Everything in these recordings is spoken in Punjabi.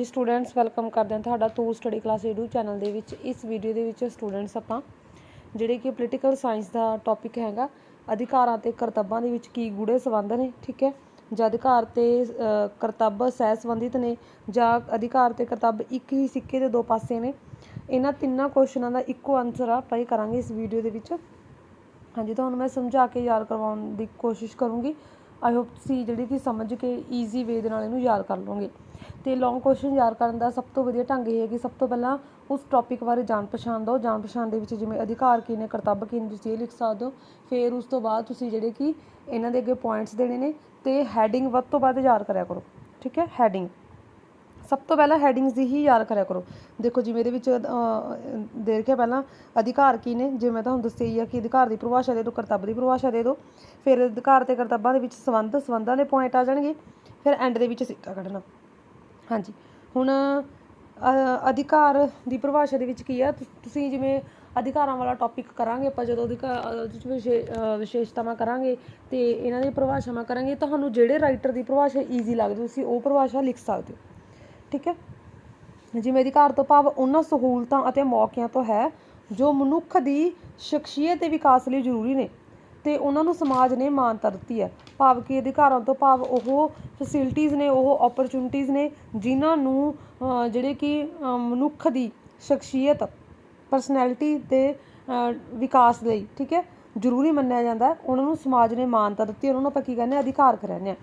ਜੀ ਸਟੂਡੈਂਟਸ ਵੈਲਕਮ ਕਰਦੇ ਹਾਂ ਤੁਹਾਡਾ to study class edu channel ਦੇ ਵਿੱਚ। ਇਸ ਵੀਡੀਓ ਦੇ ਵਿੱਚ ਸਟੂਡੈਂਟਸ ਆਪਾਂ ਜਿਹੜੇ ਕਿ ਪੋਲੀਟੀਕਲ ਸਾਇੰਸ ਦਾ ਟੌਪਿਕ ਹੈਗਾ ਅਧਿਕਾਰਾਂ ਤੇ ਕਰਤੱਵਾਂ ਦੇ ਵਿੱਚ ਕੀ ਗੂੜੇ ਸੰਬੰਧ ਨੇ ਠੀਕ ਹੈ? ਜਾਂ ਅਧਿਕਾਰ ਤੇ ਅ, ਕਰਤੱਵ ਸਹਿ ਸੰਬੰਧਿਤ ਨੇ ਜਾਂ ਅਧਿਕਾਰ ਤੇ ਕਰਤੱਵ ਇੱਕ ਹੀ ਸਿੱਕੇ ਦੇ ਦੋ ਪਾਸੇ ਨੇ। ਇਹਨਾਂ ਤਿੰਨਾਂ ਕੁਐਸਚਨਾਂ ਦਾ ਇੱਕੋ ਆਨਸਰ ਆ ਆਪਾਂ ਇਹ ਕਰਾਂਗੇ ਇਸ ਵੀਡੀਓ ਦੇ ਵਿੱਚ। ਹਾਂਜੀ ਤੁਹਾਨੂੰ ਮੈਂ ਸਮਝਾ ਕੇ ਯਾਦ ਕਰਵਾਉਣ ਦੀ ਕੋਸ਼ਿਸ਼ ਕਰੂੰਗੀ। ਆਈ ਹੋਪ ਤੁਸੀਂ ਜਿਹੜੀ ਕਿ ਸਮਝ ਕੇ ਈਜ਼ੀ ਵੇ ਦੇ ਨਾਲ ਇਹਨੂੰ ਯਾਦ ਕਰ ਲਓਗੇ। ਤੇ ਲੌਂਗ ਕੁਐਸਚਨ ਯਾਦ ਕਰਨ ਦਾ ਸਭ ਤੋਂ ਵਧੀਆ ਢੰਗ ਇਹ ਹੈ ਕਿ ਸਭ ਤੋਂ ਪਹਿਲਾਂ ਉਸ ਟੌਪਿਕ ਬਾਰੇ ਜਾਣ ਪਛਾਣ ਦਿਓ। ਜਾਣ ਪਛਾਣ ਦੇ ਵਿੱਚ ਜਿਵੇਂ ਅਧਿਕਾਰ ਕੀ ਨੇ ਕਰਤੱਵ ਕੀ ਨੇ ਤੁਸੀਂ ਇਹ ਲਿਖ ਸਕਦੇ ਹੋ। ਫਿਰ ਉਸ ਤੋਂ ਬਾਅਦ ਤੁਸੀਂ ਜਿਹੜੇ ਕਿ ਇਹਨਾਂ ਦੇ ਅੱਗੇ ਪੁਆਇੰਟਸ ਦੇਣੇ ਨੇ ਤੇ ਹੈਡਿੰਗ ਵੱਧ ਤੋਂ ਵੱਧ ਯਾਦ ਕਰਿਆ ਕਰੋ ਠੀਕ ਹੈ? ਹੈਡਿੰਗ ਸਭ ਤੋਂ ਪਹਿਲਾਂ ਹੈਡਿੰਗਸ ਦੀ ਹੀ ਯਾਦ ਕਰਿਆ ਕਰੋ। ਦੇਖੋ ਜਿਵੇਂ ਇਹਦੇ ਵਿੱਚ ਅਹ, ਕੇ ਪਹਿਲਾਂ ਅਧਿਕਾਰ ਕੀ ਨੇ ਜਿਵੇਂ ਮੈਂ ਤੁਹਾਨੂੰ ਦੱਸਿਆ ਹੀ ਆ ਕਿ ਅਧਿਕਾਰ ਦੀ ਪਰਿਭਾਸ਼ਾ ਦੇ ਦਿਓ ਕਰਤੱਵ ਦੀ ਪਰਿਭਾਸ਼ਾ ਦੇ ਦਿਓ। ਫਿਰ ਅਧਿਕਾਰ ਤੇ ਕਰਤੱਵਾਂ ਦੇ ਵਿੱਚ ਸੰਬੰਧ ਸੰਬੰਧਾਂ ਦੇ ਪੁਆਇੰਟ ਆ ਜਾਣਗੇ। ਫਿਰ ਐਂਡ ਦੇ ਵਿੱਚ ਸਿੱਕਾ ਕੱਢਣਾ। ਹਾਂਜੀ। ਹੁਣ ਅਧਿਕਾਰ ਦੀ ਪਰਿਭਾਸ਼ਾ ਦੇ ਵਿੱਚ ਕੀ ਆ? ਤੁਸੀਂ ਜਿਵੇਂ ਅਧਿਕਾਰਾਂ ਵਾਲਾ ਟੌਪਿਕ ਕਰਾਂਗੇ, ਆਪਾਂ ਜਦੋਂ ਅਧਿਕਾਰ ਵਿਸ਼ੇ- ਵਿਸ਼ੇਸ਼ਤਾਵਾਂ ਕਰਾਂਗੇ, ਤੇ ਇਹਨਾਂ ਦੀ ਪਰਿਭਾਸ਼ਾਵਾਂ ਕਰਾਂਗੇ, ਤੁਹਾਨੂੰ ਜਿਹੜੇ ਰਾਈਟਰ ਦੀ ਪਰਿਭਾਸ਼ਾ ਈਜ਼ੀ ਲੱਗਦੀ, ਤੁਸੀਂ ਉਹ ਪਰਿਭਾਸ਼ਾ ਲਿਖ ਸਕਦੇ ਹੋ। ਠੀਕ ਹੈ? ਜਿਵੇਂ ਅਧਿਕਾਰ ਤੋਂ ਭਾਵ ਉਹਨਾਂ ਸਹੂਲਤਾਂ ਅਤੇ ਮੌਕਿਆਂ ਤੋਂ ਹੈ, ਜੋ ਮਨੁੱਖ ਦੀ ਸ਼ਖਸੀਅਤ ਦੇ ਵਿਕਾਸ ਲਈ ਜ਼ਰੂਰੀ ਨੇ। ਤੇ ਉਹਨਾਂ ਨੂੰ ਸਮਾਜ ਨੇ ਮਾਨਤਾ ਦਿੱਤੀ ਹੈ। ਭਾਵ ਕਿ ਅਧਿਕਾਰਾਂ ਤੋਂ ਭਾਵ ਉਹ ਫੈਸਿਲਿਟੀਜ਼ ਨੇ, ਉਹ ਓਪਰਚੁਨਿਟੀਜ਼ ਨੇ ਜਿਨ੍ਹਾਂ ਨੂੰ ਜਿਹੜੇ ਕਿ ਮਨੁੱਖ ਦੀ ਸ਼ਖਸੀਅਤ ਪਰਸਨੈਲਿਟੀ ਦੇ ਵਿਕਾਸ ਲਈ, ਠੀਕ ਹੈ, ਜ਼ਰੂਰੀ ਮੰਨਿਆ ਜਾਂਦਾ ਉਹਨਾਂ ਨੂੰ ਸਮਾਜ ਨੇ ਮਾਨਤਾ ਦਿੱਤੀ ਉਹਨਾਂ ਨੂੰ ਆਪਾਂ ਕੀ ਕਹਿੰਦੇ ਹਾਂ? ਅਧਿਕਾਰ ਕਹਿੰਦੇ ਹਾਂ।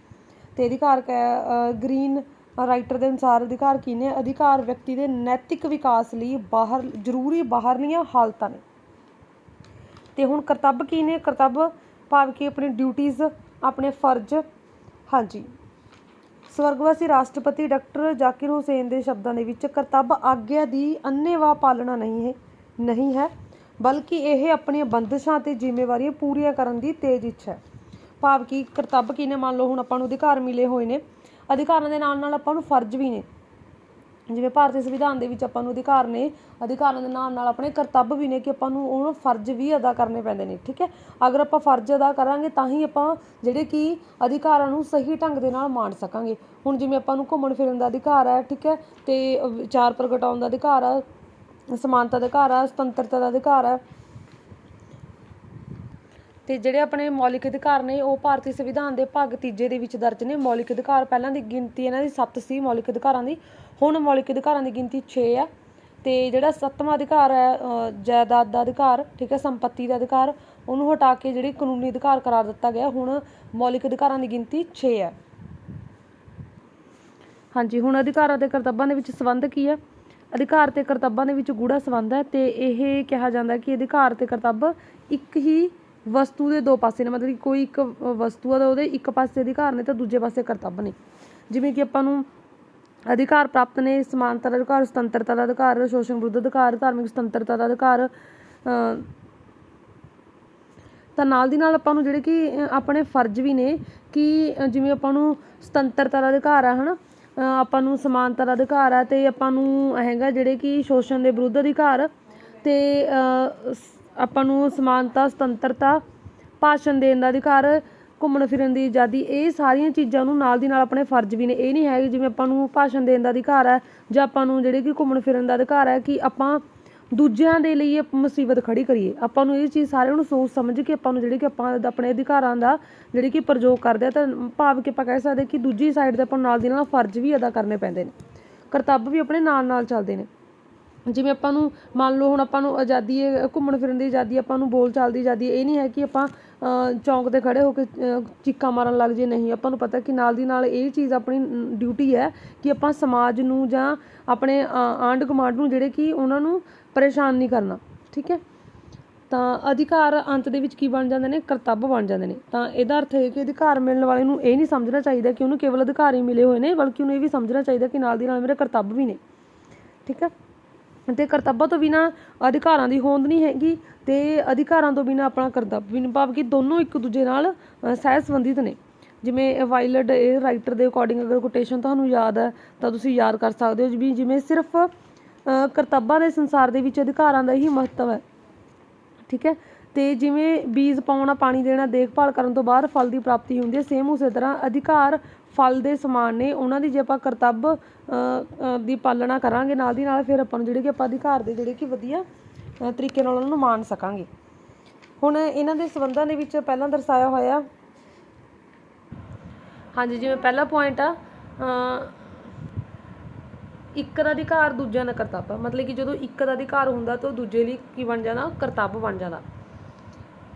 ਤੇ ਅਧਿਕਾਰ ਕਹਿ- ਗ੍ਰੀਨ ਰਾਈਟਰ ਦੇ ਅਨੁਸਾਰ ਅਧਿਕਾਰ ਕੀ ਨੇ? ਅਧਿਕਾਰ ਵਿਅਕਤੀ ਦੇ ਨੈਤਿਕ ਵਿਕਾਸ ਲਈ ਬਾਹਰ, ਜ਼ਰੂਰੀ ਬਾਹਰਲੀਆਂ ਹਾਲਤਾਂ ਨੇ। ਤੇ ਹੁਣ ਕਰਤੱਵ ਕੀ ਨੇ? ਕਰਤੱਵ ਭਾਵ ਕਿ ਆਪਣੀ ਡਿਊਟੀਆਂ ਆਪਣੇ ਫਰਜ਼। ਹਾਂਜੀ। ਸਵਰਗਵਾਸੀ ਰਾਸ਼ਟਰਪਤੀ ਡਾਕਟਰ ਜ਼ਾਕਿਰ ਹੁਸੈਨ ਦੇ ਸ਼ਬਦਾਂ ਦੇ ਵਿੱਚ ਕਰਤੱਵ ਆਗਿਆ ਦੀ ਅੰਨੇਵਾਹ ਪਾਲਣਾ ਨਹੀਂ ਹੈ ਨਹੀਂ ਹੈ, ਬਲਕਿ ਇਹ ਆਪਣੀਆਂ ਬੰਦਸ਼ਾਂ ਤੇ ਜ਼ਿੰਮੇਵਾਰੀਆਂ ਪੂਰੀਆਂ ਕਰਨ ਦੀ ਤੇਜ਼ ਇੱਛਾ ਹੈ। ਭਾਵ ਕਿ ਕਰਤੱਵ ਕੀ ਨੇ? ਮੰਨ ਲਓ ਹੁਣ ਆਪਾਂ ਨੂੰ ਅਧਿਕਾਰ ਮਿਲੇ ਹੋਏ ਨੇ। ਅਧਿਕਾਰਾਂ ਦੇ ਨਾਲ ਨਾਲ ਆਪਾਂ ਨੂੰ ਫਰਜ਼ ਵੀ ਨੇ। ਜਿਵੇਂ ਭਾਰਤੀ ਸੰਵਿਧਾਨ ਦੇ ਵਿੱਚ ਆਪਾਂ ਨੂੰ ਅਧਿਕਾਰ ਨੇ, ਅਧਿਕਾਰਾਂ ਦੇ ਨਾਲ ਨਾਲ ਆਪਣੇ ਕਰਤੱਵ ਵੀ ਨੇ ਕਿ ਆਪਾਂ ਨੂੰ ਉਹਨਾਂ ਫਰਜ਼ ਵੀ ਅਦਾ ਕਰਨੇ ਪੈਂਦੇ ਨੇ, ਠੀਕ ਹੈ? ਅਗਰ ਆਪਾਂ ਫਰਜ਼ ਅਦਾ ਕਰਾਂਗੇ ਤਾਂ ਹੀ ਆਪਾਂ ਜਿਹੜੇ ਕਿ ਅਧਿਕਾਰਾਂ ਨੂੰ ਸਹੀ ਢੰਗ ਦੇ ਨਾਲ ਮਾਣ ਸਕਾਂਗੇ। ਹੁਣ ਜਿਵੇਂ ਆਪਾਂ ਨੂੰ ਘੁੰਮਣ ਫਿਰਨ ਦਾ ਅਧਿਕਾਰ ਹੈ, ਠੀਕ ਹੈ? ਤੇ ਵਿਚਾਰ ਪ੍ਰਗਟਾਉਣ ਦਾ ਅਧਿਕਾਰ ਹੈ, ਸਮਾਨਤਾ ਦਾ ਅਧਿਕਾਰ ਹੈ, ਸੁਤੰਤਰਤਾ ਦਾ ਅਧਿਕਾਰ ਹੈ। ਤੇ ਜਿਹੜੇ ਆਪਣੇ ਮੌਲਿਕ ਅਧਿਕਾਰ ਨੇ, ਉਹ ਭਾਰਤੀ ਸੰਵਿਧਾਨ ਦੇ ਭਾਗ ਤੀਜੇ ਦੇ ਵਿੱਚ ਦਰਜ ਨੇ। ਮੌਲਿਕ ਅਧਿਕਾਰ ਪਹਿਲਾਂ ਦੀ ਗਿਣਤੀ ਇਹਨਾਂ ਦੀ 7 ਸੀ, ਮੌਲਿਕ ਅਧਿਕਾਰਾਂ ਦੀ ਹੁਣ ਮੌਲਿਕ ਅਧਿਕਾਰਾਂ ਦੀ ਗਿਣਤੀ 6 ਆ ਤੇ ਜਿਹੜਾ ਸੱਤਵਾਂ ਅਧਿਕਾਰ ਹੈ ਜਾਇਦਾਦ ਦਾ ਅਧਿਕਾਰ, ਠੀਕ ਹੈ, ਸੰਪਤੀ ਦਾ ਅਧਿਕਾਰ, ਉਹਨੂੰ ਹਟਾ ਕੇ ਜਿਹੜੀ ਕਾਨੂੰਨੀ ਅਧਿਕਾਰ ਕਰਾਰ ਦਿੱਤਾ ਗਿਆ, ਹੁਣ ਮੌਲਿਕ ਅਧਿਕਾਰਾਂ ਦੀ ਗਿਣਤੀ 6 ਹੈ। ਹਾਂਜੀ, ਹੁਣ ਅਧਿਕਾਰਾਂ ਤੇ ਕਰਤੱਵਾਂ ਦੇ ਵਿੱਚ ਸੰਬੰਧ ਕੀ ਹੈ? ਅਧਿਕਾਰ ਤੇ ਕਰਤੱਵਾਂ ਦੇ ਵਿੱਚ ਗੂੜਾ ਸੰਬੰਧ ਹੈ ਤੇ ਇਹ ਕਿਹਾ ਜਾਂਦਾ ਕਿ ਅਧਿਕਾਰ ਤੇ ਕਰਤੱਵ ਇੱਕ ਹੀ ਵਸਤੂ ਦੇ ਦੋ ਪਾਸੇ ਨੇ, ਮਤਲਬ ਕਿ ਕੋਈ ਇੱਕ ਵਸਤੂ ਆ ਤਾਂ ਉਹਦੇ ਇੱਕ ਪਾਸੇ ਅਧਿਕਾਰ ਨੇ ਤਾਂ ਦੂਜੇ ਪਾਸੇ ਕਰਤੱਵ ਨੇ। ਜਿਵੇਂ ਕਿ ਆਪਾਂ ਨੂੰ ਅਧਿਕਾਰ ਪ੍ਰਾਪਤ ਨੇ ਸਮਾਨਤਾ ਦਾ ਅਧਿਕਾਰ ਸੁਤੰਤਰਤਾ ਦਾ ਅਧਿਕਾਰ ਸ਼ੋਸ਼ਣ ਵਿਰੁੱਧ ਅਧਿਕਾਰ ਧਾਰਮਿਕ ਸੁਤੰਤਰਤਾ ਦਾ ਅਧਿਕਾਰ। ਤਾਂ ਨਾਲ ਦੀ ਨਾਲ ਆਪਾਂ ਨੂੰ ਜਿਹੜੇ ਕਿ ਆਪਣੇ ਫਰਜ਼ ਵੀ ਨੇ ਕਿ ਜਿਵੇਂ ਆਪਾਂ ਨੂੰ ਸੁਤੰਤਰਤਾ ਦਾ ਅਧਿਕਾਰ ਆ ਹਨਾ? ਅ, ਆਪਾਂ ਨੂੰ ਸਮਾਨਤਾ ਦਾ ਅਧਿਕਾਰ ਆ ਤੇ ਆਪਾਂ ਨੂੰ ਹੈਗਾ ਜਿਹੜੇ ਕਿ ਸ਼ੋਸ਼ਣ ਦੇ ਵਿਰੁੱਧ ਅਧਿਕਾਰ ਤੇ ਅ, ਆਪਾਂ ਨੂੰ ਸਮਾਨਤਾ ਸੁਤੰਤਰਤਾ ਭਾਸ਼ਣ ਦੇਣ ਦਾ ਅਧਿਕਾਰ ਘੁੰਮਣ ਫਿਰਨ ਦੀ ਆਜ਼ਾਦੀ, ਇਹ ਸਾਰੀਆਂ ਚੀਜ਼ਾਂ ਨੂੰ ਨਾਲ ਦੀ ਨਾਲ ਆਪਣੇ ਫਰਜ਼ ਵੀ ਨੇ। ਇਹ ਨਹੀਂ ਹੈ ਜਿਵੇਂ ਆਪਾਂ ਨੂੰ ਭਾਸ਼ਣ ਦੇਣ ਦਾ ਅਧਿਕਾਰ ਹੈ ਜਾਂ ਆਪਾਂ ਨੂੰ ਜਿਹੜੇ ਕਿ ਘੁੰਮਣ ਫਿਰਨ ਦਾ ਅਧਿਕਾਰ ਹੈ ਕਿ ਆਪਾਂ ਦੂਜਿਆਂ ਦੇ ਲਈ ਮੁਸੀਬਤ ਖੜੀ ਕਰੀਏ। ਆਪਾਂ ਨੂੰ ਇਹ ਚੀਜ਼ ਸਾਰਿਆਂ ਨੂੰ ਸੋਚ ਸਮਝ ਕੇ ਆਪਾਂ ਨੂੰ ਜਿਹੜੇ ਕਿ ਆਪਾਂ ਆਪਣੇ ਅਧਿਕਾਰਾਂ ਦਾ ਜਿਹੜੇ ਕਿ ਪ੍ਰਯੋਗ ਕਰਦੇ ਆ ਤਾਂ ਭਾਵ ਕਿ ਆਪਾਂ ਕਹਿ ਸਕਦੇ ਕਿ ਦੂਜੀ ਸਾਈਡ ਤੇ ਆਪਾਂ ਨੂੰ ਨਾਲ ਦੀ ਨਾਲ ਫਰਜ਼ ਵੀ ਅਦਾ ਕਰਨੇ ਪੈਂਦੇ ਨੇ। ਕਰਤੱਵ ਵੀ ਆਪਣੇ ਨਾਲ ਨਾਲ ਚੱਲਦੇ ਨੇ। ਜਿਵੇਂ ਆਪਾਂ ਨੂੰ ਮੰਨ ਲਓ ਹੁਣ ਆਪਾਂ ਨੂੰ ਆਜ਼ਾਦੀ ਹੈ ਘੁੰਮਣ ਫਿਰਨ ਦੀ ਆਜ਼ਾਦੀ, ਆਪਾਂ ਨੂੰ ਬੋਲ ਚਾਲ ਦੀ ਆਜ਼ਾਦੀ, ਇਹ ਨਹੀਂ ਹੈ ਕਿ ਆਪਾਂ ਚੌਂਕ ਤੇ ਖੜੇ ਹੋ ਕੇ ਚੀਕਾਂ ਮਾਰਨ ਲੱਗ ਜੇ। ਨਹੀਂ, ਆਪਾਂ ਨੂੰ ਪਤਾ ਕਿ ਨਾਲ ਦੀ ਨਾਲ ਇਹ ਚੀਜ਼ ਆਪਣੀ ਡਿਊਟੀ ਹੈ ਕਿ ਆਪਾਂ ਸਮਾਜ ਨੂੰ ਜਾਂ ਆਪਣੇ ਆਂਢ ਗੁਆਂਢ ਨੂੰ ਜਿਹੜੇ ਕਿ ਉਹਨਾਂ ਨੂੰ ਪਰੇਸ਼ਾਨ ਨਹੀਂ ਕਰਨਾ, ਠੀਕ ਹੈ? ਤਾਂ ਅਧਿਕਾਰ ਅੰਤ ਦੇ ਵਿੱਚ ਕੀ ਬਣ ਜਾਂਦੇ ਨੇ? ਕਰਤੱਵ ਬਣ ਜਾਂਦੇ ਨੇ। ਤਾਂ ਇਹਦਾ ਅਰਥ ਇਹ ਕਿ ਅਧਿਕਾਰ ਮਿਲਣ ਵਾਲੇ ਨੂੰ ਇਹ ਨਹੀਂ ਸਮਝਣਾ ਚਾਹੀਦਾ ਕਿ ਉਹਨੂੰ ਕੇਵਲ ਅਧਿਕਾਰ ਹੀ ਮਿਲੇ ਹੋਏ ਨੇ, ਬਲਕਿ ਉਹਨੂੰ ਇਹ ਵੀ ਸਮਝਣਾ ਚਾਹੀਦਾ ਕਿ ਨਾਲ ਦੀ ਨਾਲ ਮੇਰੇ ਕਰਤੱਵ ਵੀ ਨੇ, ਠੀਕ ਹੈ? ਅਤੇ ਕਰਤੱਵਾਂ ਤੋਂ ਬਿਨਾਂ ਅਧਿਕਾਰਾਂ ਦੀ ਹੋਂਦ ਨਹੀਂ ਹੈਗੀ ਅਤੇ ਅਧਿਕਾਰਾਂ ਤੋਂ ਬਿਨਾਂ ਆਪਣਾ ਕਰਤੱਵ ਵੀ ਨਹੀਂ ਭਾਵ ਕਿ ਦੋਨੋਂ ਇੱਕ ਦੂਜੇ ਨਾਲ ਸਹਿ ਸੰਬੰਧਿਤ ਨੇ। ਜਿਵੇਂ ਵਾਇਲਡ ਇਹ ਰਾਈਟਰ ਦੇ ਅਕੋਰਡਿੰਗ ਅਗਰ ਕੋਟੇਸ਼ਨ ਤੁਹਾਨੂੰ ਯਾਦ ਹੈ ਤਾਂ ਤੁਸੀਂ ਯਾਦ ਕਰ ਸਕਦੇ ਹੋ ਵੀ ਜਿਵੇਂ ਸਿਰਫ ਅ, ਕਰਤੱਵਾਂ ਦੇ ਸੰਸਾਰ ਦੇ ਵਿੱਚ ਅਧਿਕਾਰਾਂ ਦਾ ਹੀ ਮਹੱਤਵ ਹੈ। ਠੀਕ ਹੈ? ਤੇ ਜਿਵੇਂ ਬੀਜ ਪਾਉਣਾ ਪਾਣੀ ਦੇਣਾ ਦੇਖਭਾਲ ਕਰਨ ਤੋਂ ਬਾਅਦ ਫਲ ਦੀ ਪ੍ਰਾਪਤੀ ਹੁੰਦੀ ਹੈ ਸੇਮ ਉਸੇ ਤਰ੍ਹਾਂ ਅਧਿਕਾਰ ਫਲ ਦੇ ਸਮਾਨ ਨੇ, ਉਹਨਾਂ ਦੀ ਜੇ ਆਪਾਂ ਕਰਤੱਵ ਦੀ ਪਾਲਣਾ ਕਰਾਂਗੇ ਨਾਲ ਦੀ ਨਾਲ, ਫਿਰ ਆਪਾਂ ਨੂੰ ਜਿਹੜੇ ਕਿ ਆਪਾਂ ਅਧਿਕਾਰ ਦੇ ਜਿਹੜੇ ਕਿ ਵਧੀਆ ਤਰੀਕੇ ਨਾਲ ਉਹਨਾਂ ਨੂੰ ਮਾਣ ਸਕਾਂਗੇ। ਹੁਣ ਇਹਨਾਂ ਦੇ ਸੰਬੰਧਾਂ ਦੇ ਵਿੱਚ ਪਹਿਲਾਂ ਦਰਸਾਇਆ ਹੋਇਆ, ਹਾਂਜੀ, ਜਿਵੇਂ ਪਹਿਲਾ ਪੁਆਇੰਟ ਆ ਇੱਕ ਦਾ ਅਧਿਕਾਰ, ਦੂਜਿਆਂ ਦਾ ਕਰਤੱਵ ਮਤਲਬ ਕਿ ਜਦੋਂ ਇੱਕ ਦਾ ਅਧਿਕਾਰ ਹੁੰਦਾ ਤਾਂ ਉਹ ਦੂਜੇ ਲਈ ਕੀ ਬਣ ਜਾਂਦਾ ਕਰਤੱਵ ਬਣ ਜਾਂਦਾ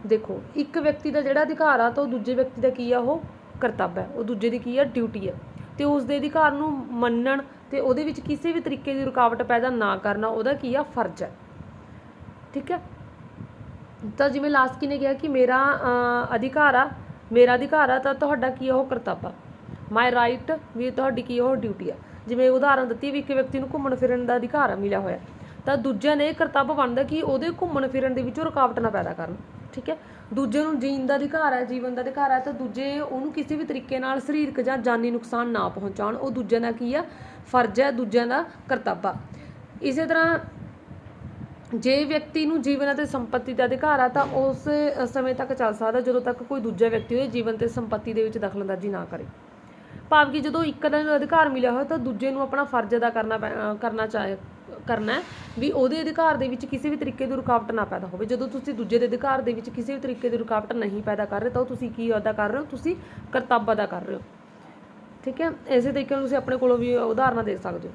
ਦੇਖੋ, ਇੱਕ ਵਿਅਕਤੀ ਦਾ ਜਿਹੜਾ ਅਧਿਕਾਰ ਆ ਤਾਂ ਉਹ ਦੂਜੇ ਵਿਅਕਤੀ ਦਾ ਕੀ ਆ ਉਹ? ਕਰਤੱਵ ਹੈ, ਉਹ ਦੂਜੇ ਦੀ ਕੀ ਆ ਡਿਊਟੀ ਹੈ। ਤੇ ਉਸ ਦੇ ਅਧਿਕਾਰ ਨੂੰ ਮੰਨਣ ਤੇ ਉਹਦੇ ਵਿੱਚ ਕਿਸੇ ਵੀ ਤਰੀਕੇ ਦੀ ਰੁਕਾਵਟ ਪੈਦਾ ਨਾ ਕਰਨਾ, ਉਹਦਾ ਕੀ ਆ, ਫਰਜ਼ ਹੈ। ਠੀਕ ਹੈ? ਤਾਂ ਜਿਵੇਂ ਲਾਸਕੀ ਨੇ ਕਿਹਾ ਕਿ ਮੇਰਾ ਅਧਿਕਾਰ ਆ, ਮੇਰਾ ਅਧਿਕਾਰ ਆ, ਤਾਂ ਤੁਹਾਡਾ ਕੀ ਉਹ ਕਰਤੱਵ ਆ। ਮਾਈ ਰਾਈਟ ਵੀ ਤੁਹਾਡੀ ਕੀ ਉਹ ਡਿਊਟੀ ਆ। ਜਿਵੇਂ ਉਦਾਹਰਨ ਦਿੱਤੀ ਵੀ ਇੱਕ ਵਿਅਕਤੀ ਨੂੰ ਘੁੰਮਣ ਫਿਰਨ ਦਾ ਅਧਿਕਾਰ ਆ, ਮਿਲਿਆ ਹੋਇਆ। ਤਾਂ ਦੂਜਿਆਂ ਨੇ ਇਹ ਕਰਤੱਵ ਬਣਦਾ ਕਿ ਉਹਦੇ ਘੁੰਮਣ ਫਿਰਨ ਦੇ ਵਿੱਚ ਉਹ ਰੁਕਾਵਟ ਨਾ ਪੈਦਾ ਕਰਨ। ਠੀਕ ਹੈ? ਦੂਜੇ ਨੂੰ ਜੀਣ ਦਾ ਅਧਿਕਾਰ ਹੈ, ਜੀਵਨ ਦਾ ਅਧਿਕਾਰ ਹੈ, ਤਾਂ ਦੂਜੇ ਉਹਨੂੰ ਕਿਸੇ ਵੀ ਤਰੀਕੇ ਨਾਲ ਸਰੀਰਕ ਜਾਂ ਜਾਨੀ ਨੁਕਸਾਨ ਨਾ ਪਹੁੰਚਾਉਣ। ਉਹ ਦੂਜਿਆਂ ਦਾ ਕੀ ਆ? ਫਰਜ਼ ਹੈ, ਦੂਜਿਆਂ ਦਾ ਕਰਤੱਵ ਇਸੇ ਤਰ੍ਹਾਂ ਜੇ ਵਿਅਕਤੀ ਨੂੰ ਜੀਵਨ ਅਤੇ ਸੰਪਤੀ ਦਾ ਅਧਿਕਾਰ ਆ, ਤਾਂ ਉਸ ਸਮੇਂ ਤੱਕ ਚੱਲ ਸਕਦਾ ਜਦੋਂ ਤੱਕ ਕੋਈ ਦੂਜਾ ਵਿਅਕਤੀ ਉਹਦੇ ਜੀਵਨ ਤੇ ਸੰਪਤੀ ਦੇ ਵਿੱਚ ਦਖਲਅੰਦਾਜ਼ੀ ਨਾ ਕਰੇ। ਭਾਵ ਕਿ ਜਦੋਂ ਇੱਕ ਦਾ ਅਧਿਕਾਰ ਮਿਲਿਆ ਹੋਇਆ, ਤਾਂ ਦੂਜੇ ਨੂੰ ਆਪਣਾ ਫਰਜ਼ ਅਦਾ ਕਰਨਾ ਪੈ- ਕਰਨਾ ਚਾਹੇ ਕਰਨਾ ਵੀ ਉਹਦੇ ਅਧਿਕਾਰ ਦੇ ਵਿੱਚ ਕਿਸੇ ਵੀ ਤਰੀਕੇ ਦੀ ਰੁਕਾਵਟ ਨਾ ਪੈਦਾ ਹੋਵੇ। ਜਦੋਂ ਤੁਸੀਂ ਦੂਜੇ ਦੇ ਅਧਿਕਾਰ ਦੇ ਵਿੱਚ ਕਿਸੇ ਵੀ ਤਰੀਕੇ ਦੀ ਰੁਕਾਵਟ ਨਹੀਂ ਪੈਦਾ ਕਰ ਰਹੇ ਤਾਂ ਉਹ ਤੁਸੀਂ ਕੀ ਅਦਾ ਕਰ ਰਹੇ ਹੋ? ਤੁਸੀਂ ਕਰਤੱਵ ਅਦਾ ਕਰ ਰਹੇ ਹੋ। ਠੀਕ ਹੈ? ਇਸੇ ਤਰੀਕੇ ਨਾਲ ਤੁਸੀਂ ਆਪਣੇ ਕੋਲੋਂ ਵੀ ਉਦਾਹਰਨਾਂ ਦੇ ਸਕਦੇ ਹੋ।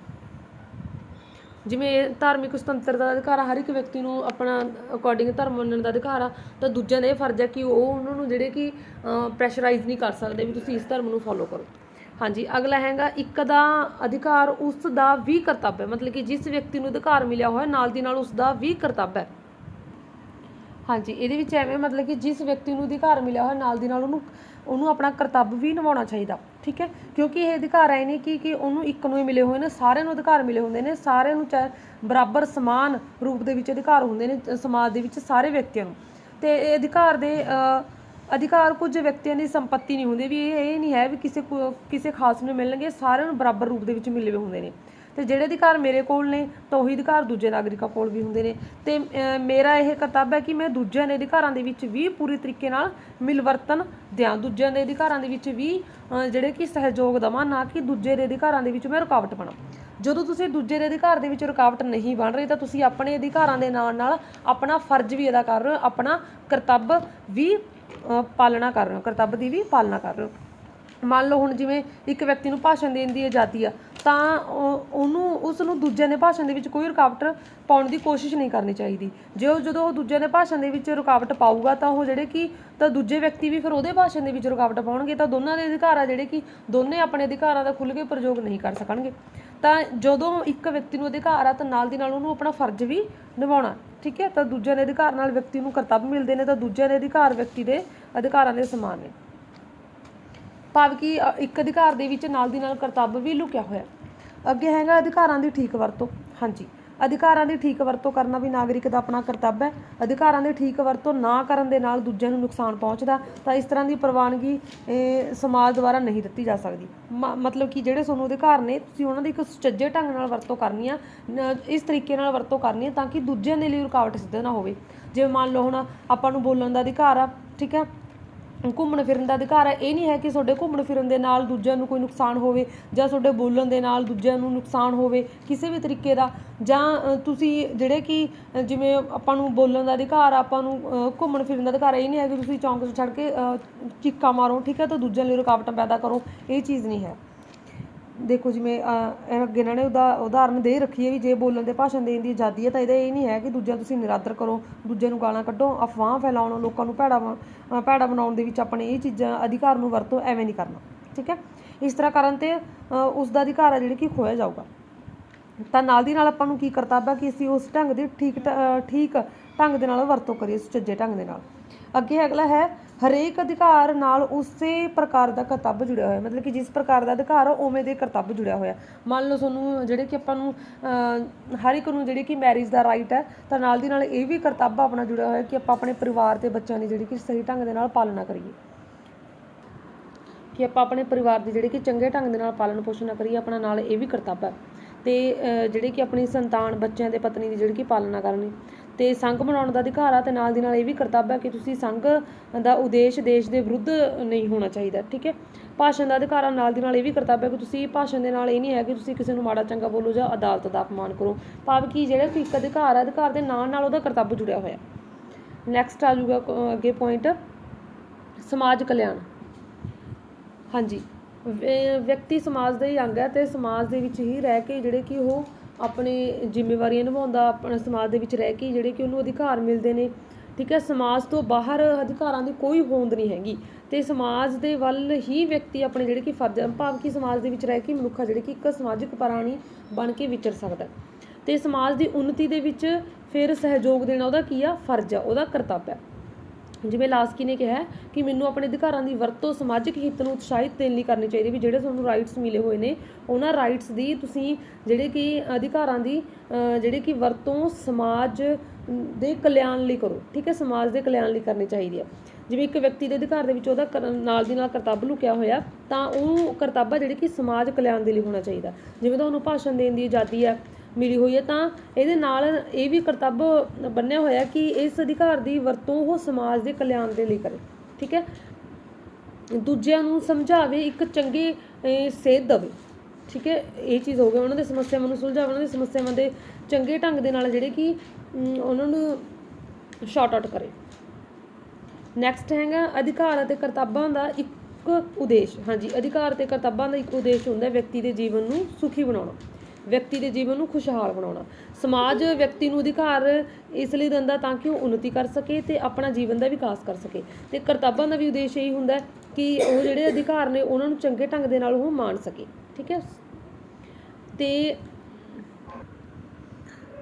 ਜਿਵੇਂ ਧਾਰਮਿਕ ਸੁਤੰਤਰਤਾ ਦਾ ਅਧਿਕਾਰ ਆ, ਹਰ ਇੱਕ ਵਿਅਕਤੀ ਨੂੰ ਆਪਣਾ ਅਕੋਰਡਿੰਗ ਧਰਮ ਮੰਨਣ ਦਾ ਅਧਿਕਾਰ ਆ ਤਾਂ ਦੂਜਿਆਂ ਦਾ ਇਹ ਫਰਜ਼ ਹੈ ਕਿ ਉਹ ਉਹਨਾਂ ਨੂੰ ਜਿਹੜੇ ਕਿ ਪ੍ਰੈਸ਼ਰਾਈਜ਼ ਨਹੀਂ ਕਰ ਸਕਦੇ ਵੀ ਤੁਸੀਂ ਇਸ ਧਰਮ ਨੂੰ ਫੋਲੋ ਕਰੋ। ਹਾਂਜੀ, ਅਗਲਾ ਹੈਗਾ, ਇੱਕ ਦਾ ਅਧਿਕਾਰ ਉਸ ਦਾ ਵੀ ਕਰਤੱਵ ਹੈ। ਮਤਲਬ ਕਿ ਜਿਸ ਵਿਅਕਤੀ ਨੂੰ ਅਧਿਕਾਰ ਮਿਲਿਆ ਹੋਇਆ, ਨਾਲ ਦੀ ਨਾਲ ਉਸ ਦਾ ਵੀ ਕਰਤੱਵ ਹੈ। ਹਾਂਜੀ, ਇਹਦੇ ਵਿੱਚ ਐਵੇਂ ਮਤਲਬ ਕਿ ਜਿਸ ਵਿਅਕਤੀ ਨੂੰ ਅਧਿਕਾਰ ਮਿਲਿਆ ਹੋਇਆ, ਨਾਲ ਦੀ ਨਾਲ ਉਹਨੂੰ ਉਹਨੂੰ ਆਪਣਾ ਕਰਤੱਵ ਵੀ ਨਿਭਾਉਣਾ ਚਾਹੀਦਾ, ਠੀਕ ਹੈ? ਕਿਉਂਕਿ ਇਹ ਅਧਿਕਾਰ ਆਏ ਨੇ ਕਿ ਕਿ ਉਹਨੂੰ ਇੱਕ ਨੂੰ ਹੀ ਮਿਲੇ ਹੋਏ ਨੇ, ਸਾਰਿਆਂ ਨੂੰ ਅਧਿਕਾਰ ਮਿਲੇ ਹੁੰਦੇ ਨੇ, ਸਾਰਿਆਂ ਨੂੰ ਚਾਹੇ ਬਰਾਬਰ ਸਮਾਨ ਰੂਪ ਦੇ ਵਿੱਚ ਅਧਿਕਾਰ ਹੁੰਦੇ ਨੇ, ਸਮਾਜ ਦੇ ਵਿੱਚ ਸਾਰੇ ਵਿਅਕਤੀਆਂ ਨੂੰ। ਤੇ ਇਹ ਅਧਿਕਾਰ ਦੇ ਅਧਿਕਾਰ ਕੁਝ ਵਿਅਕਤੀਆਂ ਦੀ ਸੰਪਤੀ ਨਹੀਂ ਹੁੰਦੀ, ਵੀ ਇਹ ਇਹ ਨਹੀਂ ਹੈ ਵੀ ਕਿਸੇ ਕੋ- ਕਿਸੇ ਖਾਸ ਨੂੰ ਮਿਲਣਗੇ ਸਾਰਿਆਂ ਨੂੰ ਬਰਾਬਰ ਰੂਪ ਦੇ ਵਿੱਚ ਮਿਲੇ ਹੋਏ ਹੁੰਦੇ ਨੇ। ਤੇ ਜਿਹੜੇ ਅਧਿਕਾਰ ਮੇਰੇ ਕੋਲ ਨੇ, ਤਾਂ ਉਹੀ ਅਧਿਕਾਰ ਦੂਜੇ ਨਾਗਰਿਕਾਂ ਕੋਲ ਵੀ ਹੁੰਦੇ ਨੇ। ਤੇ ਮੇਰਾ ਇਹ ਕਰਤੱਵ ਹੈ ਕਿ ਮੈਂ ਦੂਜਿਆਂ ਦੇ ਅਧਿਕਾਰਾਂ ਦੇ ਵਿੱਚ ਵੀ ਪੂਰੀ ਤਰੀਕੇ ਨਾਲ ਮਿਲਵਰਤਨ ਦਿਆਂ। ਦੂਜਿਆਂ ਦੇ ਅਧਿਕਾਰਾਂ ਦੇ ਵਿੱਚ ਵੀ ਜਿਹੜੇ ਕਿ ਸਹਿਯੋਗ ਦਵਾਂ, ਨਾ ਕਿ ਦੂਜੇ ਦੇ ਅਧਿਕਾਰਾਂ ਦੇ ਵਿੱਚ ਮੈਂ ਰੁਕਾਵਟ ਬਣਾ ਜਦੋਂ ਤੁਸੀਂ ਦੂਜੇ ਦੇ ਅਧਿਕਾਰ ਦੇ ਵਿੱਚ ਰੁਕਾਵਟ ਨਹੀਂ ਬਣ ਰਹੀ, ਤਾਂ ਤੁਸੀਂ ਆਪਣੇ ਅਧਿਕਾਰਾਂ ਦੇ ਨਾਲ ਨਾਲ ਆਪਣਾ ਫਰਜ਼ ਵੀ ਅਦਾ ਕਰ ਰਹੇ ਹੋ, ਆਪਣਾ ਕਰਤੱਵ ਵੀ ਪਾਲਣਾ ਕਰ ਰਹੇ ਹੋ ਕਰਤੱਵ ਦੀ ਵੀ ਪਾਲਣਾ ਕਰ ਰਹੇ ਹੋ। ਮੰਨ ਲਓ ਹੁਣ ਜਿਵੇਂ ਇੱਕ ਵਿਅਕਤੀ ਨੂੰ ਭਾਸ਼ਣ ਦੇਣ ਦੀ ਆਜ਼ਾਦੀ ਆ, ਤਾਂ ਉਹ- ਉਹਨੂੰ, ਉਸ ਨੂੰ ਦੂਜਿਆਂ ਦੇ ਭਾਸ਼ਣ ਦੇ ਵਿੱਚ ਕੋਈ ਰੁਕਾਵਟ ਪਾਉਣ ਦੀ ਕੋਸ਼ਿਸ਼ ਨਹੀਂ ਕਰਨੀ ਚਾਹੀਦੀ। ਜੇ ਉਹ, ਜਦੋਂ ਉਹ ਦੂਜਿਆਂ ਦੇ ਭਾਸ਼ਣ ਦੇ ਵਿੱਚ ਰੁਕਾਵਟ ਪਾਊਗਾ, ਤਾਂ ਉਹ ਜਿਹੜੇ ਕਿ, ਤਾਂ ਦੂਜੇ ਵਿਅਕਤੀ ਵੀ ਫਿਰ ਉਹਦੇ ਭਾਸ਼ਣ ਦੇ ਵਿੱਚ ਰੁਕਾਵਟ ਪਾਉਣਗੇ, ਤਾਂ ਦੋਨਾਂ ਦੇ ਅਧਿਕਾਰ ਆ ਜਿਹੜੇ ਕਿ ਦੋਨੇ ਆਪਣੇ ਅਧਿਕਾਰਾਂ ਦਾ ਖੁੱਲ੍ਹ ਕੇ ਪ੍ਰਯੋਗ ਨਹੀਂ ਕਰ ਸਕਣਗੇ। ਤਾਂ ਜਦੋਂ ਇੱਕ ਵਿਅਕਤੀ ਨੂੰ ਅਧਿਕਾਰ ਆ, ਤਾਂ ਨਾਲ ਦੀ ਨਾਲ ਉਹਨੂੰ ਆਪਣਾ ਫਰਜ਼ ਵੀ ਨਿਭਾਉਣਾ। ਠੀਕ ਹੈ, ਤਾਂ ਦੂਜਿਆਂ ਦੇ ਅਧਿਕਾਰ ਨਾਲ ਵਿਅਕਤੀ ਨੂੰ ਕਰਤੱਵ ਮਿਲਦੇ ਨੇ, ਤਾਂ ਦੂਜਿਆਂ ਦੇ ਅਧਿਕਾਰ ਵਿਅਕਤੀ ਦੇ ਅਧਿਕਾਰਾਂ ਦੇ ਸਮਾਨ ਨੇ। ਭਾਵ ਕਿ ਇੱਕ ਅਧਿਕਾਰ ਦੇ ਵਿੱਚ ਨਾਲ ਦੀ ਨਾਲ ਕਰਤੱਵ ਵੀ ਲੁਕਿਆ ਹੋਇਆ ਅੱਗੇ ਹੈਗਾ ਅਧਿਕਾਰਾਂ ਦੀ ਠੀਕ ਵਰਤੋਂ। ਹਾਂਜੀ। ਅਧਿਕਾਰਾਂ ਦੀ ਠੀਕ ਵਰਤੋਂ ਕਰਨਾ ਵੀ ਨਾਗਰਿਕ ਦਾ ਆਪਣਾ ਕਰਤੱਵ ਹੈ। ਅਧਿਕਾਰਾਂ ਦੀ ਠੀਕ ਵਰਤੋਂ ਨਾ ਕਰਨ ਦੇ ਨਾਲ ਦੂਜਿਆਂ ਨੂੰ ਨੁਕਸਾਨ ਪਹੁੰਚਦਾ, ਤਾਂ ਇਸ ਤਰ੍ਹਾਂ ਦੀ ਪ੍ਰਵਾਨਗੀ ਸਮਾਜ ਦੁਆਰਾ ਨਹੀਂ ਦਿੱਤੀ ਜਾ ਸਕਦੀ। ਮ- ਮਤਲਬ ਕਿ ਜਿਹੜੇ ਤੁਹਾਨੂੰ ਅਧਿਕਾਰ ਨੇ, ਤੁਸੀਂ ਉਹਨਾਂ ਦੀ ਇੱਕ ਸੁਚੱਜੇ ਢੰਗ ਨਾਲ ਵਰਤੋਂ ਕਰਨੀ ਆ ਇਸ ਤਰੀਕੇ ਨਾਲ ਵਰਤੋਂ ਕਰਨੀ ਆ ਤਾਂ ਕਿ ਦੂਜਿਆਂ ਦੇ ਲਈ ਰੁਕਾਵਟ ਸਿੱਧਾ ਨਾ ਹੋਵੇ। ਜਿਵੇਂ ਮੰਨ ਲਓ ਹੁਣ ਆਪਾਂ ਨੂੰ ਬੋਲਣ ਦਾ ਅਧਿਕਾਰ ਆ, ਠੀਕ ਹੈ ਘੁੰਮਣ ਫਿਰਨ ਦਾ ਅਧਿਕਾਰ ਹੈ। ਇਹ ਨਹੀਂ ਹੈ ਕਿ ਤੁਹਾਡੇ ਘੁੰਮਣ ਫਿਰਨ ਦੇ ਨਾਲ ਦੂਜਿਆਂ ਨੂੰ ਕੋਈ ਨੁਕਸਾਨ ਹੋਵੇ ਜਾਂ ਤੁਹਾਡੇ ਬੋਲਣ ਦੇ ਨਾਲ ਦੂਜਿਆਂ ਨੂੰ ਨੁਕਸਾਨ ਹੋਵੇ ਕਿਸੇ ਵੀ ਤਰੀਕੇ ਦਾ। ਜਾਂ ਤੁਸੀਂ ਜਿਹੜੇ ਕਿ ਜਿਵੇਂ ਆਪਾਂ ਨੂੰ ਬੋਲਣ ਦਾ ਅਧਿਕਾਰ ਆਪਾਂ ਨੂੰ ਘੁੰਮਣ ਫਿਰਨ ਦਾ ਅਧਿਕਾਰ ਇਹ ਨਹੀਂ ਹੈ ਕਿ ਤੁਸੀਂ ਚੌਂਕ 'ਚ ਛੱਡ ਕੇ ਅ, ਚੀਕਾਂ ਮਾਰੋ ਠੀਕ ਹੈ? ਤਾਂ ਦੂਜਿਆਂ ਲਈ ਰੁਕਾਵਟਾਂ ਪੈਦਾ ਕਰੋ। ਇਹ ਚੀਜ਼ ਨਹੀਂ ਹੈ। ਦੇਖੋ ਜਿਵੇਂ ਅੱਗੇ ਇਹਨਾਂ ਨੇ ਉਹਦਾ ਉਦਾਹਰਨ ਦੇ ਰੱਖੀ ਹੈ ਵੀ ਜੇ ਬੋਲਣ ਦੇ ਭਾਸ਼ਣ ਦੇਣ ਦੀ ਆਜ਼ਾਦੀ ਹੈ ਤਾਂ ਇਹਦਾ ਇਹ ਨਹੀਂ ਹੈ ਕਿ ਦੂਜਿਆਂ ਤੁਸੀਂ ਨਿਰਾਦਰ ਕਰੋ ਦੂਜਿਆਂ ਨੂੰ ਗਾਲਾਂ ਕੱਢੋ ਅਫਵਾਹ ਫੈਲਾਉਣ ਲੋਕਾਂ ਨੂੰ ਭੈੜਾ ਭੈੜਾ ਬਣਾਉਣ ਦੇ ਵਿੱਚ ਆਪਣੇ ਇਹ ਚੀਜ਼ਾਂ ਅਧਿਕਾਰ ਨੂੰ ਵਰਤੋ ਐਵੇਂ ਨਹੀਂ ਕਰਨਾ ਠੀਕ ਹੈ? ਇਸ ਤਰ੍ਹਾਂ ਕਰਨ ਤੇ ਅਹ, ਉਸ ਦਾ ਅਧਿਕਾਰ ਹੈ ਜਿਹੜਾ ਕਿ ਖੋਇਆ ਜਾਊਗਾ। ਤਾਂ ਨਾਲ ਦੀ ਨਾਲ ਆਪਾਂ ਨੂੰ ਕੀ ਕਰਤੱਵ ਹੈ ਕਿ ਅਸੀਂ ਉਸ ਢੰਗ ਦੀ ਠੀਕ ਠੀਕ ਢੰਗ ਦੇ ਨਾਲ ਵਰਤੋਂ ਕਰੀਏ ਸੁਚੱਜੇ ਢੰਗ ਦੇ ਨਾਲ। ਅੱਗੇ ਅਗਲਾ ਹੈ ਹਰੇਕ ਅਧਿਕਾਰ ਨਾਲ ਉਸੇ ਪ੍ਰਕਾਰ ਦਾ ਕਰਤੱਵ ਜੁੜਿਆ ਹੋਇਆ। ਮਤਲਬ ਕਿ ਜਿਸ ਪ੍ਰਕਾਰ ਦਾ ਅਧਿਕਾਰ ਆ ਉਵੇਂ ਦੇ ਕਰਤੱਵ ਜੁੜਿਆ ਹੋਇਆ। ਮੰਨ ਲਓ ਤੁਹਾਨੂੰ ਜਿਹੜੇ ਕਿ ਆਪਾਂ ਨੂੰ ਅਹ, ਹਰ ਇੱਕ ਨੂੰ ਜਿਹੜੀ ਕਿ ਮੈਰਿਜ ਦਾ ਰਾਈਟ ਹੈ ਤਾਂ ਨਾਲ ਦੀ ਨਾਲ ਇਹ ਵੀ ਕਰਤੱਵ ਆਪਣਾ ਜੁੜਿਆ ਹੋਇਆ ਕਿ ਆਪਾਂ ਆਪਣੇ ਪਰਿਵਾਰ ਤੇ ਬੱਚਿਆਂ ਦੀ ਜਿਹੜੀ ਕਿ ਸਹੀ ਢੰਗ ਦੇ ਨਾਲ ਪਾਲਣਾ ਕਰੀਏ। ਕਿ ਆਪਾਂ ਆਪਣੇ ਪਰਿਵਾਰ ਦੀ ਜਿਹੜੀ ਕਿ ਚੰਗੇ ਢੰਗ ਦੇ ਨਾਲ ਪਾਲਣ ਪੋਸ਼ਣ ਕਰੀਏ ਆਪਣਾ ਨਾਲ ਇਹ ਵੀ ਕਰਤੱਵ ਹੈ। ਅਤੇ ਜਿਹੜੇ ਕਿ ਆਪਣੀ ਸੰਤਾਨ ਬੱਚਿਆਂ ਦੇ ਪਤਨੀ ਦੀ ਜਿਹੜੀ ਕਿ ਪਾਲਣਾ ਕਰਨੀ। ਅਤੇ ਸੰਘ ਬਣਾਉਣ ਦਾ ਅਧਿਕਾਰ ਆ ਅਤੇ ਨਾਲ ਦੀ ਨਾਲ ਇਹ ਵੀ ਕਰਤੱਵ ਹੈ ਕਿ ਤੁਸੀਂ ਸੰਘ ਦਾ ਉਦੇਸ਼ ਦੇਸ਼ ਦੇ ਵਿਰੁੱਧ ਨਹੀਂ ਹੋਣਾ ਚਾਹੀਦਾ ਠੀਕ ਹੈ? ਭਾਸ਼ਣ ਦਾ ਅਧਿਕਾਰ ਆ, ਨਾਲ ਦੀ ਨਾਲ ਇਹ ਵੀ ਕਰਤੱਵ ਹੈ ਕਿ ਤੁਸੀਂ ਭਾਸ਼ਣ ਦੇ ਨਾਲ ਇਹ ਨਹੀਂ ਹੈ ਕਿ ਤੁਸੀਂ ਕਿਸੇ ਨੂੰ ਮਾੜਾ ਚੰਗਾ ਬੋਲੋ ਜਾਂ ਅਦਾਲਤ ਦਾ ਅਪਮਾਨ ਕਰੋ। ਭਾਵ ਕਿ ਜਿਹੜਾ ਕੋਈ ਇੱਕ ਅਧਿਕਾਰ ਹੈ ਅਧਿਕਾਰ ਦੇ ਨਾਲ ਨਾਲ ਉਹਦਾ ਕਰਤੱਵ ਜੁੜਿਆ ਹੋਇਆ। ਨੈਕਸਟ ਆ ਜਾਊਗਾ ਅੱਗੇ ਪੁਆਇੰਟ ਸਮਾਜ ਕਲਿਆਣ। ਹਾਂਜੀ। ਵਿਅਕਤੀ ਸਮਾਜ ਦਾ ਹੀ ਅੰਗ ਹੈ ਤੇ ਸਮਾਜ ਦੇ ਵਿੱਚ ਹੀ ਰਹਿ ਕੇ ਜਿਹੜੇ ਕਿ ਉਹ ਆਪਣੇ ਜ਼ਿੰਮੇਵਾਰੀਆਂ ਨਿਭਾਉਂਦਾ, ਆਪਣੇ ਸਮਾਜ ਦੇ ਵਿੱਚ ਰਹਿ ਕੇ ਜਿਹੜੇ ਕਿ ਉਹਨੂੰ ਅਧਿਕਾਰ ਮਿਲਦੇ ਨੇ। ਠੀਕ ਹੈ, ਸਮਾਜ ਤੋਂ ਬਾਹਰ ਅਧਿਕਾਰਾਂ ਦੀ ਕੋਈ ਹੋਂਦ ਨਹੀਂ ਹੈਗੀ ਤੇ ਸਮਾਜ ਦੇ ਵੱਲ ਹੀ ਵਿਅਕਤੀ ਆਪਣੇ ਜਿਹੜੇ ਕਿ ਫਰਜ਼ ਭਾਵ ਕਿ ਸਮਾਜ ਦੇ ਵਿੱਚ ਰਹਿ ਕੇ ਮਨੁੱਖ ਆ ਜਿਹੜੇ ਕਿ ਇੱਕ ਸਮਾਜਿਕ ਪ੍ਰਾਣੀ ਬਣ ਕੇ ਵਿਚਰ ਸਕਦਾ ਹੈ। ਤੇ ਸਮਾਜ ਦੀ ਉન્નਤੀ ਦੇ ਵਿੱਚ ਫਿਰ ਸਹਿਯੋਗ ਦੇਣਾ ਉਹਦਾ ਕੀ ਆ? ਫਰਜ਼ ਆ, ਉਹਦਾ ਕਰਤੱਵ ਹੈ। ਜਿਵੇਂ ਲਾਸਕੀ ਨੇ ਕਿਹਾ ਕਿ ਮੈਨੂੰ ਆਪਣੇ ਅਧਿਕਾਰਾਂ ਦੀ ਵਰਤੋਂ, ਸਮਾਜਿਕ ਹਿੱਤ ਨੂੰ ਉਤਸ਼ਾਹਿਤ ਦੇਣ ਲਈ ਕਰਨੀ ਚਾਹੀਦੀ ਵੀ ਜਿਹੜੇ ਤੁਹਾਨੂੰ ਰਾਈਟਸ ਮਿਲੇ ਹੋਏ ਨੇ, ਉਹਨਾਂ ਰਾਈਟਸ ਦੀ ਤੁਸੀਂ ਜਿਹੜੇ ਕਿ ਅਧਿਕਾਰਾਂ ਦੀ ਜਿਹੜੇ ਕਿ ਵਰਤੋਂ ਸਮਾਜ ਦੇ ਕਲਿਆਣ ਲਈ ਕਰੋ, ਠੀਕ ਹੈ, ਸਮਾਜ ਦੇ ਕਲਿਆਣ ਲਈ ਕਰਨੀ ਚਾਹੀਦੀ ਹੈ। ਜਿਵੇਂ ਇੱਕ ਵਿਅਕਤੀ ਦੇ ਅਧਿਕਾਰ ਦੇ ਵਿੱਚ ਉਹਦਾ ਕਰਨ- ਨਾਲ ਦੀ ਨਾਲ ਕਰਤੱਵ ਲੁਕਿਆ ਹੋਇਆ, ਤਾਂ ਉਹ ਕਰਤੱਵ ਜਿਹੜੇ ਕਿ ਸਮਾਜ ਕਲਿਆਣ ਦੇ ਲਈ ਹੋਣਾ ਚਾਹੀਦਾ। ਜਿਵੇਂ ਤੁਹਾਨੂੰ ਭਾਸ਼ਣ ਦੇਣ ਦੀ ਆਜ਼ਾਦੀ ਹੈ ਮਿਲੀ ਹੋਈ ਹੈ, ਤਾਂ ਇਹਦੇ ਨਾਲ ਇਹ ਵੀ ਕਰਤੱਵ ਬੰਨਿਆ ਹੋਇਆ ਕਿ ਇਸ ਅਧਿਕਾਰ ਦੀ ਵਰਤੋਂ ਉਹ ਸਮਾਜ ਦੇ ਕਲਿਆਣ ਦੇ ਲਈ ਕਰੇ, ਠੀਕ ਹੈ? ਦੂਜਿਆਂ ਨੂੰ ਸਮਝਾਵੇ, ਇੱਕ ਚੰਗੀ ਸੇਧ ਦੇਵੇ, ਠੀਕ ਹੈ? ਇਹ ਚੀਜ਼ ਹੋ ਗਿਆ ਉਹਨਾਂ ਦੇ ਸਮੱਸਿਆਵਾਂ ਨੂੰ ਸੁਲਝਾਵੇ, ਉਹਨਾਂ ਦੀ ਸਮੱਸਿਆਵਾਂ ਦੇ ਚੰਗੇ ਢੰਗ ਦੇ ਨਾਲ ਜਿਹੜੇ ਕਿ ਉਹਨਾਂ ਨੂੰ ਸ਼ਾਰਟ ਆਊਟ ਕਰੇ। ਨੈਕਸਟ ਹੈਗਾ ਅਧਿਕਾਰ ਅਤੇ ਕਰਤੱਵਾਂ ਦਾ ਇੱਕ ਉਦੇਸ਼, ਹਾਂਜੀ, ਅਧਿਕਾਰ ਤੇ ਕਰਤੱਵਾਂ ਦਾ ਇੱਕ ਉਦੇਸ਼ ਹੁੰਦਾ ਹੈ ਵਿਅਕਤੀ ਦੇ ਜੀਵਨ ਨੂੰ ਸੁਖੀ ਬਣਾਉਣਾ। ਵਿਅਕਤੀ ਦੇ ਜੀਵਨ ਨੂੰ ਖੁਸ਼ਹਾਲ ਬਣਾਉਣਾ। ਸਮਾਜ ਵਿਅਕਤੀ ਨੂੰ ਅਧਿਕਾਰ ਇਸ ਲਈ ਦਿੰਦਾ ਤਾਂ ਕਿ ਉਹ ਉન્નਤੀ ਕਰ ਸਕੇ ਤੇ ਆਪਣਾ ਜੀਵਨ ਦਾ ਵਿਕਾਸ ਕਰ ਸਕੇ। ਤੇ ਕਰਤੱਵਾਂ ਦਾ ਵੀ ਉਦੇਸ਼ ਇਹੀ ਹੁੰਦਾ ਕਿ ਉਹ ਜਿਹੜੇ ਅਧਿਕਾਰ ਨੇ ਉਹਨਾਂ ਨੂੰ ਚੰਗੇ ਢੰਗ ਦੇ ਨਾਲ ਉਹ ਮਾਣ ਸਕੇ। ਠੀਕ ਹੈ? ਤੇ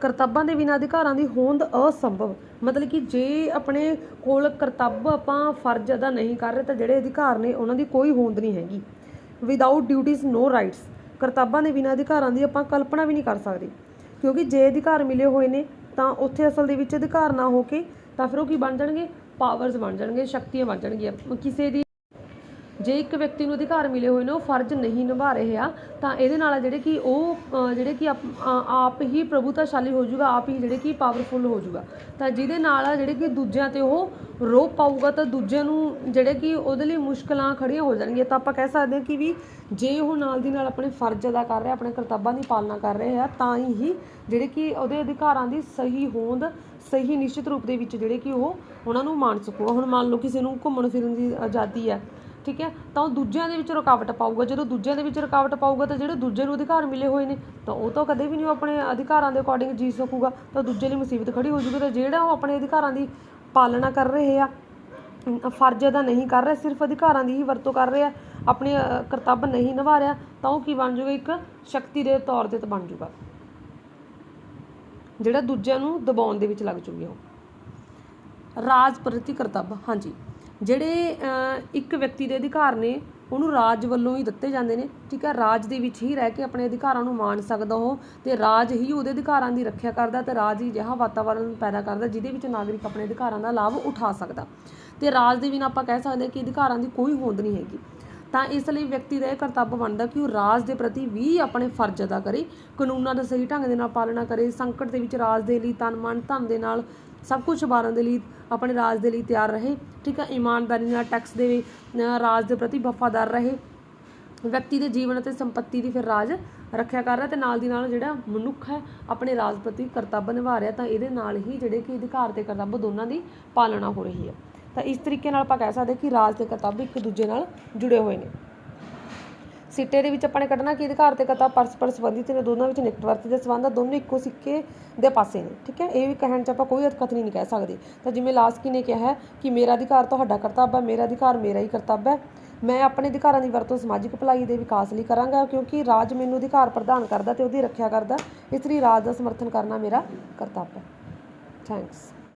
ਕਰਤੱਵਾਂ ਦੇ ਬਿਨਾਂ ਅਧਿਕਾਰਾਂ ਦੀ ਹੋਂਦ ਅਸੰਭਵ। ਮਤਲਬ ਕਿ ਜੇ ਆਪਣੇ ਕੋਲ ਕਰਤੱਵ ਆਪਾਂ ਫਰਜ਼ ਅਦਾ ਨਹੀਂ ਕਰ ਰਹੇ ਤਾਂ ਜਿਹੜੇ ਅਧਿਕਾਰ ਨੇ ਉਹਨਾਂ ਦੀ ਕੋਈ ਹੋਂਦ ਨਹੀਂ ਹੈਗੀ। ਵਿਦਆਊਟ ਡਿਊਟੀਜ਼ ਨੋ ਰਾਈਟਸ ਕਰਤੱਵਾਂ ਦੇ ਬਿਨਾਂ ਅਧਿਕਾਰਾਂ ਦੀ ਆਪਾਂ ਕਲਪਨਾ ਵੀ ਨਹੀਂ ਕਰ ਸਕਦੇ। ਕਿਉਂਕਿ ਜੇ ਅਧਿਕਾਰ ਮਿਲੇ ਹੋਏ ਨੇ, ਤਾਂ ਉੱਥੇ ਅਸਲ ਦੇ ਵਿੱਚ ਅਧਿਕਾਰ ਨਾ ਹੋ ਕੇ ਤਾਂ ਫਿਰ ਉਹ ਕੀ ਬਣ ਜਾਣਗੇ? ਪਾਵਰਸ ਬਣ ਜਾਣਗੇ, ਸ਼ਕਤੀਆਂ ਬਣ ਜਾਣਗੀਆਂ। ਕਿਸੇ ਦੀ ਜੇ ਇੱਕ ਵਿਅਕਤੀ ਨੂੰ ਅਧਿਕਾਰ ਮਿਲੇ ਹੋਏ ਨੇ, ਉਹ ਫਰਜ਼ ਨਹੀਂ ਨਿਭਾ ਰਹੇ ਆ, ਤਾਂ ਇਹਦੇ ਨਾਲ ਜਿਹੜੇ ਕਿ ਉਹ ਜਿਹੜੇ ਕਿ ਆਪ ਹੀ ਪ੍ਰਭੂਤਾਸ਼ਾਲੀ ਹੋ ਜਾਊਗਾ, ਆਪ ਹੀ ਜਿਹੜੇ ਕਿ ਪਾਵਰਫੁਲ ਹੋ ਜਾਊਗਾ। ਤਾਂ ਜਿਹਦੇ ਨਾਲ ਜਿਹੜੇ ਕਿ ਦੂਜਿਆਂ ਤੇ ਉਹ ਰੋਪ ਪਾਊਗਾ, ਤਾਂ ਦੂਜਿਆਂ ਨੂੰ ਜਿਹੜੇ ਕਿ ਉਹਦੇ ਲਈ ਮੁਸ਼ਕਲਾਂ ਖੜੀਆਂ ਹੋ ਜਾਣਗੀਆਂ। ਤਾਂ ਆਪਾਂ ਕਹਿ ਸਕਦੇ ਹਾਂ ਕਿ ਵੀ ਜੇ ਉਹ ਨਾਲ ਦੀ ਨਾਲ ਆਪਣੇ ਫਰਜ਼ ਅਦਾ ਕਰ ਰਿਹਾ ਆਪਣੇ ਕਰਤੱਵਾਂ ਦੀ ਪਾਲਣਾ ਕਰ ਰਹੇ ਆ, ਤਾਂ ਹੀ ਜਿਹੜੇ ਕਿ ਉਹਦੇ ਅਧਿਕਾਰਾਂ ਦੀ ਸਹੀ ਹੋਂਦ, ਸਹੀ ਨਿਸ਼ਚਿਤ ਰੂਪ ਦੇ ਵਿੱਚ ਜਿਹੜੇ ਕਿ ਉਹ ਉਹਨਾਂ ਨੂੰ ਮਾਣ ਸਕੂਗਾ। ਹੁਣ ਮੰਨ ਲਓ ਕਿਸੇ ਨੂੰ ਘੁੰਮਣ ਫਿਰਨ ਦੀ ਆਜ਼ਾਦੀ ਹੈ ਠੀਕ ਹੈ? ਤਾਂ ਉਹ ਦੂਜਿਆਂ ਦੇ ਵਿੱਚ ਰੁਕਾਵਟ ਪਾਊਗਾ। ਜਦੋਂ ਦੂਜਿਆਂ ਦੇ ਵਿੱਚ ਰੁਕਾਵਟ ਪਾਊਗਾ ਤਾਂ ਜਿਹੜੇ ਦੂਜੇ ਨੂੰ ਅਧਿਕਾਰ ਮਿਲੇ ਹੋਏ ਨੇ ਤਾਂ ਉਹ ਤਾਂ ਕਦੇ ਵੀ ਨਹੀਂ ਆਪਣੇ ਅਧਿਕਾਰਾਂ ਦੇ ਅਕੋਰਡਿੰਗ ਜੀ ਸਕੂਗਾ। ਤਾਂ ਦੂਜੇ ਲਈ ਮੁਸੀਬਤ ਖੜੀ ਹੋ ਜੂਗੀ। ਤਾਂ ਜਿਹੜਾ ਉਹ ਆਪਣੇ ਅਧਿਕਾਰਾਂ ਦੀ ਪਾਲਣਾ ਕਰ ਰਹੇ ਆ ਫਰਜ਼ ਅਦਾ ਨਹੀਂ ਕਰ ਰਿਹਾ ਸਿਰਫ ਅਧਿਕਾਰਾਂ ਦੀ ਹੀ ਵਰਤੋਂ ਕਰ ਰਿਹਾ ਆਪਣੇ ਅ, ਕਰਤੱਵ ਨਹੀਂ ਨਿਭਾ ਰਿਹਾ ਤਾਂ ਉਹ ਕੀ ਬਣ ਜੂਗਾ? ਇੱਕ ਸ਼ਕਤੀ ਦੇ ਤੌਰ ਤੇ ਬਣ ਜੂਗਾ। ਜਿਹੜਾ ਦੂਜਿਆਂ ਨੂੰ ਦਬਾਉਣ ਦੇ ਵਿੱਚ ਲੱਗ ਜੂਗੀ ਉਹ। ਰਾਜ ਪ੍ਰਤੀ ਕਰਤੱਵ ਹਾਂਜੀ। ਜਿਹੜੇ ਇੱਕ ਵਿਅਕਤੀ ਦੇ ਅਧਿਕਾਰ ਨੇ, ਉਹਨੂੰ ਰਾਜ ਵੱਲੋਂ ਹੀ ਦਿੱਤੇ ਜਾਂਦੇ ਨੇ। ਠੀਕ ਹੈ, ਰਾਜ ਦੇ ਵਿੱਚ ਹੀ ਰਹਿ ਕੇ ਆਪਣੇ ਅਧਿਕਾਰਾਂ ਨੂੰ ਮਾਣ ਸਕਦਾ ਉਹ ਤੇ ਰਾਜ ਹੀ ਉਹਦੇ ਅਧਿਕਾਰਾਂ ਦੀ ਰੱਖਿਆ ਕਰਦਾ ਤੇ ਰਾਜ ਹੀ ਅਜਿਹਾ ਵਾਤਾਵਰਣ ਪੈਦਾ ਕਰਦਾ ਜਿਹਦੇ ਵਿੱਚ ਨਾਗਰਿਕ ਆਪਣੇ ਅਧਿਕਾਰਾਂ ਦਾ ਲਾਭ ਉਠਾ ਸਕਦਾ। ਤੇ ਰਾਜ ਦੇ ਬਿਨਾਂ ਆਪਾਂ ਕਹਿ ਸਕਦੇ ਹਾਂ ਕਿ ਅਧਿਕਾਰਾਂ ਦੀ ਕੋਈ ਹੋਂਦ ਨਹੀਂ ਹੈਗੀ। ਤਾਂ ਇਸ ਲਈ ਵਿਅਕਤੀ ਦਾ ਇਹ ਕਰਤੱਵ ਬਣਦਾ ਕਿ ਉਹ ਰਾਜ ਦੇ ਪ੍ਰਤੀ ਵੀ ਆਪਣੇ ਫਰਜ਼ ਅਦਾ ਕਰੇ, ਕਾਨੂੰਨਾਂ ਦਾ ਸਹੀ ਢੰਗ ਦੇ ਨਾਲ ਪਾਲਣਾ ਕਰੇ, ਸੰਕਟ ਦੇ ਵਿੱਚ ਰਾਜ ਦੇ ਲਈ ਤਨ, ਮਨ, ਧਨ ਦੇ ਨਾਲ ਸਭ ਕੁਝ ਵਾਰਨ ਦੇ ਲਈ ਆਪਣੇ ਰਾਜ ਦੇ ਲਈ ਤਿਆਰ ਰਹੇ। ਠੀਕ ਹੈ, ਇਮਾਨਦਾਰੀ ਨਾਲ ਟੈਕਸ ਦੇਵੇ ਰਾਜ ਦੇ ਪ੍ਰਤੀ ਵਫਾਦਾਰ ਰਹੇ। ਵਿਅਕਤੀ ਦੇ ਜੀਵਨ ਅਤੇ ਸੰਪਤੀ ਦੀ ਫਿਰ ਰਾਜ ਰੱਖਿਆ ਕਰ ਰਿਹਾ ਤੇ ਨਾਲ ਦੀ ਨਾਲ ਜਿਹੜਾ ਮਨੁੱਖ ਹੈ, ਆਪਣੇ ਰਾਜ ਪ੍ਰਤੀ ਕਰਤੱਵ ਨਿਭਾ ਰਿਹਾ ਤਾਂ ਇਹਦੇ ਨਾਲ ਹੀ ਜਿਹੜੇ ਕਿ ਅਧਿਕਾਰ ਤੇ ਕਰਤੱਵ ਦੋਨਾਂ ਦੀ ਪਾਲਣਾ ਹੋ ਰਹੀ ਹੈ। ਤਾਂ ਇਸ ਤਰੀਕੇ ਨਾਲ ਆਪਾਂ ਕਹਿ ਸਕਦੇ ਕਿ ਰਾਜ ਤੇ ਕਰਤੱਵ ਇੱਕ ਦੂਜੇ ਨਾਲ ਜੁੜੇ ਹੋਏ ਨੇ। ਸਿੱਟੇ ਦੇ ਵਿੱਚ ਆਪਾਂ ਨੇ ਕੱਢਣਾ ਕਿ ਅਧਿਕਾਰ ਤੇ ਕਰਤੱਵ ਪਰਸਪਰ ਸੰਬੰਧਿਤ ਨੇ, ਦੋਨਾਂ ਵਿੱਚ ਨਿਕਟਵਰਤੀ ਦੇ ਸੰਬੰਧ ਆ, ਦੋਨੋਂ ਇੱਕੋ ਸਿੱਕੇ ਦੇ ਪਾਸੇ ਨੇ, ਠੀਕ ਹੈ? ਇਹ ਵੀ ਕਹਿਣ ਚ ਆਪਾਂ ਕੋਈ ਅਰਥ ਨਹੀਂ ਕਹਿ ਸਕਦੇ। ਤਾਂ ਜਿਵੇਂ ਲਾਸਕੀ ਨੇ ਕਿਹਾ ਹੈ ਕਿ ਮੇਰਾ ਅਧਿਕਾਰ ਤੁਹਾਡਾ ਕਰਤੱਵ ਹੈ, ਮੇਰਾ ਅਧਿਕਾਰ ਮੇਰਾ ਹੀ ਕਰਤੱਵ ਹੈ। ਮੈਂ ਆਪਣੇ ਅਧਿਕਾਰਾਂ ਦੀ ਵਰਤੋਂ ਸਮਾਜਿਕ ਭਲਾਈ ਦੇ ਵਿਕਾਸ ਲਈ ਕਰਾਂਗਾ ਕਿਉਂਕਿ ਰਾਜ ਮੈਨੂੰ ਅਧਿਕਾਰ ਪ੍ਰਦਾਨ ਕਰਦਾ ਤੇ ਉਹਦੀ ਰੱਖਿਆ ਕਰਦਾ। ਇਸ ਲਈ ਰਾਜ ਦਾ ਸਮਰਥਨ ਕਰਨਾ ਮੇਰਾ ਕਰਤੱਵ ਹੈ। ਥੈਂਕਸ